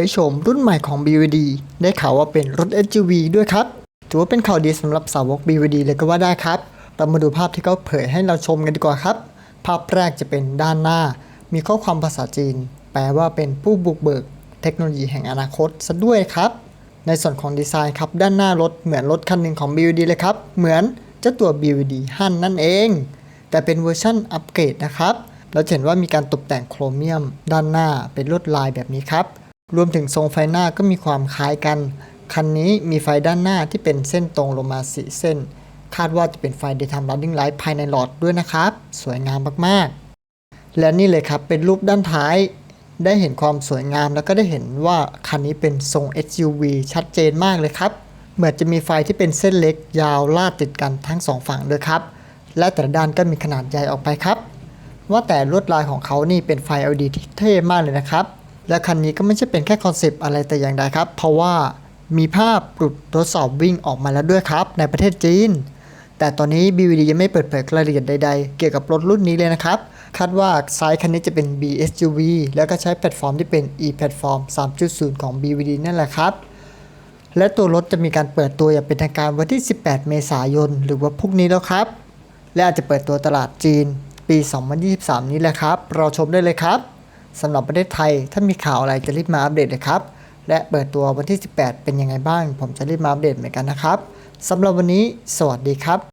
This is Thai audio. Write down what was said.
ยโฉมรุ่นใหม่ของ BVD ได้ข่าวว่าเป็นรถ SUV ด้วยครับ ถือว่าเป็นข่าวดีสำหรับสาวก BVD เลยก็ว่าได้ครับ เรามาดูภาพที่เขาเผยให้เราชมกันดีกว่าครับ ภาพแรกจะเป็นด้านหน้า มีข้อความภาษาจีน แปลว่าเป็นผู้บุกเบิก เทคโนโลยีแห่งอนาคตซะด้วยครับ ในส่วนของดีไซน์ครับด้านหน้ารถเหมือนรถคันหนึ่งของ BVD เลยครับ เหมือนเจ้าตัว BVD ฮั่นนั่นเอง แต่เป็นเวอร์ชั่นอัปเกรดนะครับเราเห็นว่ามีการตกแต่งโครเมียม ด้านหน้าเป็นลวดลายแบบนี้ครับ รวมถึงทรงไฟหน้าก็มีความคล้ายกัน คันนี้มีไฟด้านหน้าที่เป็นเส้นตรงลงมาสีเส้น คาดว่าจะเป็นไฟ Daytime Running Light ภายในหลอดด้วยนะครับ สวยงามมากๆ และนี่เลยครับเป็นรูปด้านท้าย ได้เห็นความสวยงามแล้วก็ได้เห็นว่าคันนี้เป็นทรง SUV ชัดเจนมากเลยครับ เหมือนจะมีไฟที่เป็นเส้นเล็กยาวลาดติดกันทั้งสองฝั่งด้วยครับ และแต่ละด้านก็มีขนาดใหญ่ออกไปครับ ว่าแต่ลวดลายของเขานี่เป็นไฟ LED ที่เท่มากเลยนะครับ และคันนี้ก็ไม่ใช่เป็นแค่คอนเซปต์อะไรแต่อย่างใดครับ เพราะว่ามีภาพหลุดทดสอบวิ่งออกมาแล้วด้วยครับ ในประเทศจีน แต่ตอนนี้ BVD ยังไม่เปิดเผยรายละเอียดใดๆ เกี่ยวกับรถรุ่นนี้เลยนะครับ คาดว่าไซส์คันนี้จะเป็น BSUV แล้วก็ใช้แพลตฟอร์มที่เป็น e-platform 3.0 ของ BVD นั่นแหละครับ และตัวรถจะมีการเปิดตัวอย่างเป็นทางการวันที่ 18 เมษายน หรือว่าพรุ่งนี้แล้วครับ และอาจจะเปิดตัวตลาดจีนปี 2023 นี้แหละครับ เราชมได้เลยครับ สำหรับประเทศไทย ถ้ามีข่าวอะไรจะรีบมาอัปเดตเลยครับ และเปิดตัววันที่ 18 เป็นยังไงบ้าง ผมจะรีบมาอัปเดตเหมือนกันนะครับสำหรับวันนี้ สวัสดีครับ